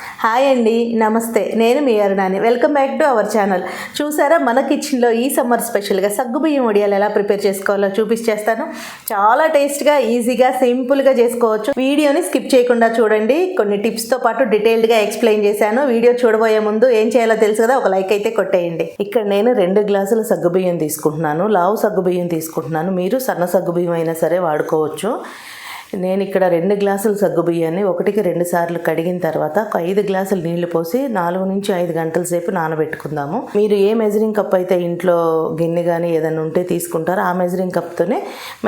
Hi అండి నమస్తే. నేను మీ అరుణాని. Welcome back to our channel. చూసారా మన కిచెన్లో ఈ సమ్మర్ స్పెషల్గా సగ్గుబియ్యం వడియాలు ఎలా ప్రిపేర్ చేసుకోవాలో చూపించేస్తాను. చాలా టేస్ట్గా ఈజీగా సింపుల్గా చేసుకోవచ్చు. వీడియోని స్కిప్ చేయకుండా చూడండి. కొన్ని టిప్స్తో పాటు డీటెయిల్డ్గా ఎక్స్ప్లెయిన్ చేశాను. వీడియో చూడబోయే ముందు ఏం చేయాలో తెలుసు కదా ఒక లైక్ అయితే కొట్టేయండి. ఇక్కడ నేను రెండు గ్లాసుల సగ్గుబియ్యం తీసుకుంటున్నాను. లావు సగ్గుబియ్యం తీసుకుంటున్నాను. మీరు సన్న సగ్గుబియ్యం అయినా సరే వాడుకోవచ్చు. నేను ఇక్కడ రెండు గ్లాసులు సగ్గుబియ్యాన్ని ఒకటికి రెండు సార్లు కడిగిన తర్వాత ఒక ఐదు గ్లాసులు నీళ్ళు పోసి నాలుగు నుంచి ఐదు గంటల సేపు నానబెట్టుకుందాము. మీరు ఏ మెజరింగ్ కప్ అయితే ఇంట్లో గిన్నె కానీ ఏదైనా ఉంటే తీసుకుంటారో ఆ మెజరింగ్ కప్తోనే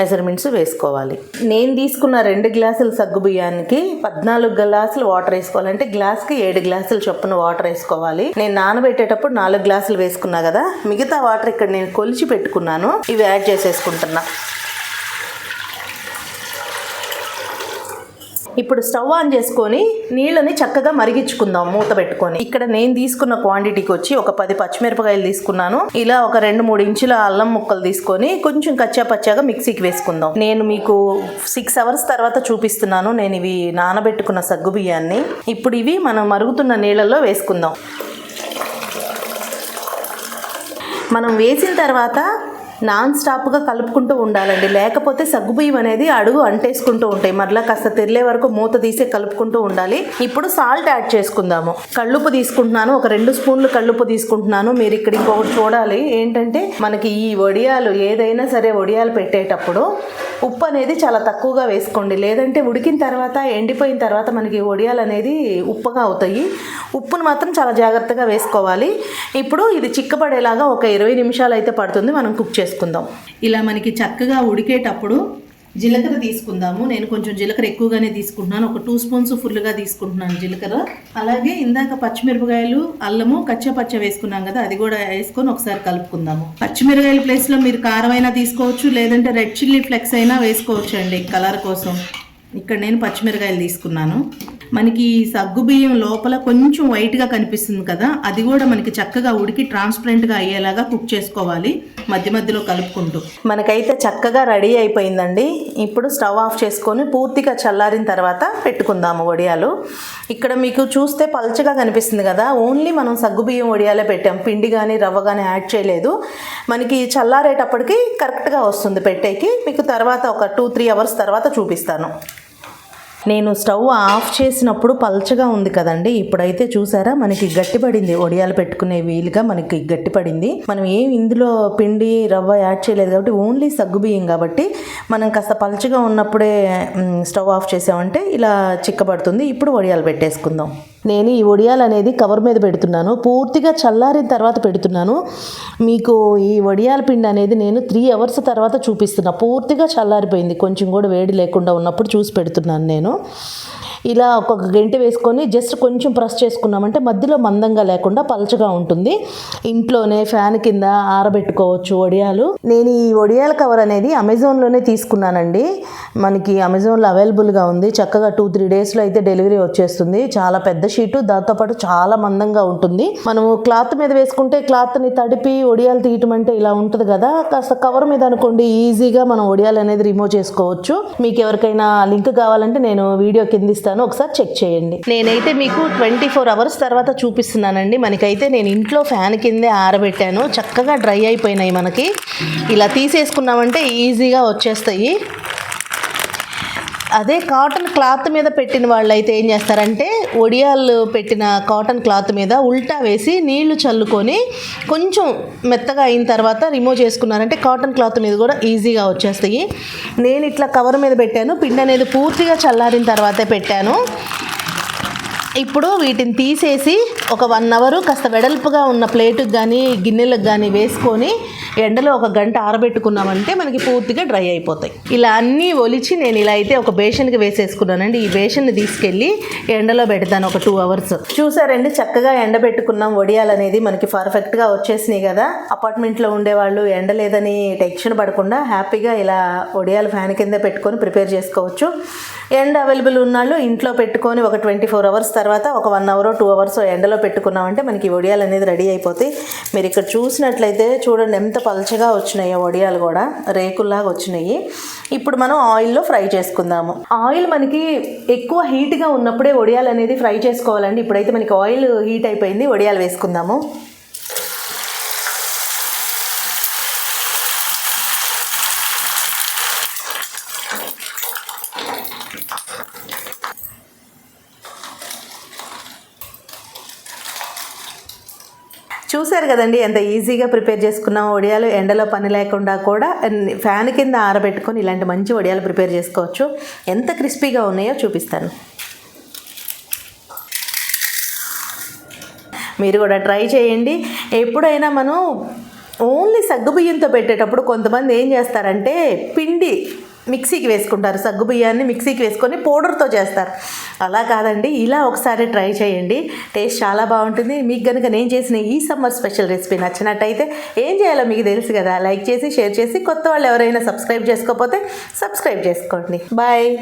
మెజర్మెంట్స్ వేసుకోవాలి. నేను తీసుకున్న రెండు గ్లాసుల సగ్గుబియ్యానికి పద్నాలుగు గ్లాసులు వాటర్ వేసుకోవాలంటే గ్లాస్కి ఏడు గ్లాసులు చొప్పున వాటర్ వేసుకోవాలి. నేను నానబెట్టేటప్పుడు నాలుగు గ్లాసులు వేసుకున్నా కదా మిగతా వాటర్ ఇక్కడ నేను కొలిచి పెట్టుకున్నాను. ఇవి యాడ్ చేసేసుకుంటున్నా. ఇప్పుడు స్టవ్ ఆన్ చేసుకొని నీళ్ళని చక్కగా మరిగించుకుందాం మూత పెట్టుకొని. ఇక్కడ నేను తీసుకున్న క్వాంటిటీకి వచ్చి ఒక పది పచ్చిమిరపకాయలు తీసుకున్నాను. ఇలా ఒక రెండు మూడు ఇంచుల అల్లం ముక్కలు తీసుకొని కొంచెం కచ్చా పచ్చాగా మిక్సీకి వేసుకుందాం. నేను మీకు సిక్స్ అవర్స్ తర్వాత చూపిస్తున్నాను. నేను ఇవి నానబెట్టుకున్న సగ్గు బియ్యాన్ని. ఇప్పుడు ఇవి మనం మరుగుతున్న నీళ్ళల్లో వేసుకుందాం. మనం వేసిన తర్వాత నాన్ స్టాప్గా కలుపుకుంటూ ఉండాలండి. లేకపోతే సగ్గుబియ్యం అనేది అడుగు అంటేసుకుంటూ ఉంటాయి. మరలా కాస్త తెరిలే వరకు మూత తీసి కలుపుకుంటూ ఉండాలి. ఇప్పుడు సాల్ట్ యాడ్ చేసుకుందాము. కళ్ళుప్పు తీసుకుంటున్నాను. ఒక రెండు స్పూన్లు కళ్ళుప్పు తీసుకుంటున్నాను. మీరు ఇక్కడ ఇంకొకటి చూడాలి. ఏంటంటే మనకి ఈ వడియాలు ఏదైనా సరే వడియాలు పెట్టేటప్పుడు ఉప్పు అనేది చాలా తక్కువగా వేసుకోండి. లేదంటే ఉడికిన తర్వాత ఎండిపోయిన తర్వాత మనకి వడియాలు అనేది ఉప్పగా అవుతాయి. ఉప్పును మాత్రం చాలా జాగ్రత్తగా వేసుకోవాలి. ఇప్పుడు ఇది చిక్కబడేలాగా ఒక ఇరవై నిమిషాలు అయితే పడుతుంది. మనం కుక్ చేసుకుందాం. ఇలా మనకి చక్కగా ఉడికేటప్పుడు జీలకర్ర తీసుకుందాము. నేను కొంచెం జీలకర్ర ఎక్కువగానే తీసుకుంటున్నాను. ఒక టూ స్పూన్స్ ఫుల్గా తీసుకుంటున్నాను జీలకర్ర. అలాగే ఇందాక పచ్చిమిరపకాయలు అల్లము కచ్చా పచ్చ వేసుకున్నాం కదా అది కూడా వేసుకొని ఒకసారి కలుపుకుందాము. పచ్చిమిరపకాయల ప్లేస్లో మీరు కారం అయినా తీసుకోవచ్చు లేదంటే రెడ్ చిల్లీ ఫ్లెక్స్ అయినా వేసుకోవచ్చు అండి కలర్ కోసం. ఇక్కడ నేను పచ్చిమిరకాయలు తీసుకున్నాను. మనకి ఈ లోపల కొంచెం వైట్గా కనిపిస్తుంది కదా అది కూడా మనకి చక్కగా ఉడికి ట్రాన్స్పరెంట్గా అయ్యేలాగా కుక్ చేసుకోవాలి మధ్య మధ్యలో కలుపుకుంటూ. మనకైతే చక్కగా రెడీ అయిపోయిందండి. ఇప్పుడు స్టవ్ ఆఫ్ చేసుకొని పూర్తిగా చల్లారిన తర్వాత పెట్టుకుందాము వడియాలు. ఇక్కడ మీకు చూస్తే పల్చగా కనిపిస్తుంది కదా ఓన్లీ మనం సగ్గుబియ్యం వడియాలే పెట్టాం. పిండి కానీ రవ్వ కానీ యాడ్ చేయలేదు. మనకి చల్లారేటప్పటికి కరెక్ట్గా వస్తుంది పెట్టేకి. మీకు తర్వాత ఒక టూ త్రీ అవర్స్ తర్వాత చూపిస్తాను. నేను స్టవ్ ఆఫ్ చేసినప్పుడు పల్చగా ఉంది కదండి. ఇప్పుడైతే చూసారా? మనకి గట్టిపడింది. ఒడియాలు పెట్టుకునే వీలుగా మనకి గట్టిపడింది. మనం ఏం ఇందులో పిండి రవ్వ యాడ్ చేయలేదు కాబట్టి ఓన్లీ సగ్గుబియ్యం కాబట్టి మనం కాస్త పల్చగా ఉన్నప్పుడే స్టవ్ ఆఫ్ చేసామంటే ఇలా చిక్కబడుతుంది. ఇప్పుడు వడియాలు పెట్టేసుకుందాం. నేను ఈ వడియాలు అనేది కవర్ మీద పెడుతున్నాను. పూర్తిగా చల్లారిన తర్వాత పెడుతున్నాను. మీకు ఈ వడియాల పిండి అనేది నేను త్రీ అవర్స్ తర్వాత చూపిస్తున్నా. పూర్తిగా చల్లారిపోయింది. కొంచెం కూడా వేడి లేకుండా ఉన్నప్పుడు చూసి పెడుతున్నాను నేను. ఇలా ఒక్కొక్క గంట వేసుకొని జస్ట్ కొంచెం ప్రెస్ చేసుకున్నామంటే మధ్యలో మందంగా లేకుండా పలచగా ఉంటుంది. ఇంట్లోనే ఫ్యాన్ కింద ఆరబెట్టుకోవచ్చు వడియాలు నేను ఈ వడియాల కవర్ అనేది అమెజాన్లోనే తీసుకున్నానండి. మనకి అమెజాన్లో అవైలబుల్గా ఉంది. చక్కగా టూ త్రీ డేస్లో అయితే డెలివరీ వచ్చేస్తుంది. చాలా పెద్ద షీటు దాంతోపాటు చాలా మందంగా ఉంటుంది. మనము క్లాత్ మీద వేసుకుంటే క్లాత్ని తడిపి వడియాలు తీయటం అంటే ఇలా ఉంటుంది కదా. కాస్త కవర్ మీద అనుకోండి ఈజీగా మనం వడియాలు అనేది రిమూవ్ చేసుకోవచ్చు. మీకు ఎవరికైనా లింక్ కావాలంటే నేను వీడియో కింద ఇస్తాను ఒకసారి చెక్ చేయండి. నేనైతే మీకు ట్వంటీ ఫోర్ అవర్స్ తర్వాత చూపిస్తున్నానండి. మనకైతే నేను ఇంట్లో ఫ్యాన్ కిందే ఆరబెట్టాను. చక్కగా డ్రై అయిపోయినాయి మనకి. ఇలా తీసేసుకున్నామంటే ఈజీగా వచ్చేస్తాయి. అదే కాటన్ క్లాత్ మీద పెట్టిన వాళ్ళు అయితే ఏం చేస్తారంటే ఒడియాలు పెట్టిన కాటన్ క్లాత్ మీద ఉల్టా వేసి నీళ్ళు చల్లుకొని కొంచెం మెత్తగా అయిన తర్వాత రిమూవ్ చేసుకున్నారంటే కాటన్ క్లాత్ మీద కూడా ఈజీగా వచ్చేస్తాయి. నేను ఇట్లా కవర్ మీద పెట్టాను. పిండి అనేది పూర్తిగా చల్లారిన తర్వాతే పెట్టాను. ఇప్పుడు వీటిని తీసేసి ఒక వన్ అవర్ కాస్త వెడల్పుగా ఉన్న ప్లేటుకి కానీ గిన్నెలకు కానీ వేసుకొని ఎండలో ఒక గంట ఆరబెట్టుకున్నామంటే మనకి పూర్తిగా డ్రై అయిపోతాయి. ఇలా అన్నీ ఒలిచి నేను ఇలా అయితే ఒక బేషన్కి వేసేసుకున్నానండి. ఈ బేషన్ని తీసుకెళ్ళి ఎండలో పెడతాను ఒక టూ అవర్స్. చూసారండి చక్కగా ఎండబెట్టుకున్నాం. వడియాలు అనేది మనకి పర్ఫెక్ట్గా వచ్చేసినాయి కదా. అపార్ట్మెంట్లో ఉండేవాళ్ళు ఎండ లేదని టెన్షన్ పడకుండా హ్యాపీగా ఇలా వడియాలు ఫ్యాన్ కింద పెట్టుకొని ప్రిపేర్ చేసుకోవచ్చు. ఎండ అవైలబుల్ ఉన్నాళ్ళు ఇంట్లో పెట్టుకొని ఒక ట్వంటీ ఫోర్ అవర్స్ తర్వాత ఒక వన్ అవర్ టూ అవర్స్ ఎండలో పెట్టుకున్నామంటే మనకి వడియాలు అనేది రెడీ అయిపోతాయి. మీరు ఇక్కడ చూసినట్లయితే చూడండి ఎంత పలచగా వచ్చినాయో వడియాలు కూడా. రేకుల్లాగా వచ్చినాయి. ఇప్పుడు మనం ఆయిల్లో ఫ్రై చేసుకుందాము. ఆయిల్ మనకి ఎక్కువ హీట్గా ఉన్నప్పుడే వడియాలు అనేది ఫ్రై చేసుకోవాలండి. ఇప్పుడైతే మనకి ఆయిల్ హీట్ అయిపోయింది వడియాలు వేసుకుందాము. చూశారు కదండి ఎంత ఈజీగా ప్రిపేర్ చేసుకున్నాం వడియాలు ఎండలో పని లేకుండా కూడా ఫ్యాన్ కింద ఆరబెట్టుకొని ఇలాంటి మంచి వడియాలు ప్రిపేర్ చేసుకోవచ్చు. ఎంత క్రిస్పీగా ఉన్నాయో చూపిస్తాను. మీరు కూడా ట్రై చేయండి. ఎప్పుడైనా మనం ఓన్లీ సగ్గుబియ్యంతో పెట్టేటప్పుడు కొంతమంది ఏం చేస్తారంటే పిండి మిక్సీకి వేసుకుంటారు. సగ్గుబియ్యాన్ని మిక్సీకి వేసుకొని పౌడర్తో చేస్తారు. అలా కాదండి ఇలా ఒకసారి ట్రై చేయండి. టేస్ట్ చాలా బాగుంటుంది. మీకు కనుక నేను చేసిన ఈ సమ్మర్ స్పెషల్ రెసిపీ నచ్చినట్టయితే ఏం చేయాలో మీకు తెలుసు కదా. లైక్ చేసి షేర్ చేసి కొత్త వాళ్ళు ఎవరైనా సబ్స్క్రైబ్ చేసుకోకపోతే సబ్స్క్రైబ్ చేసుకోండి. బాయ్.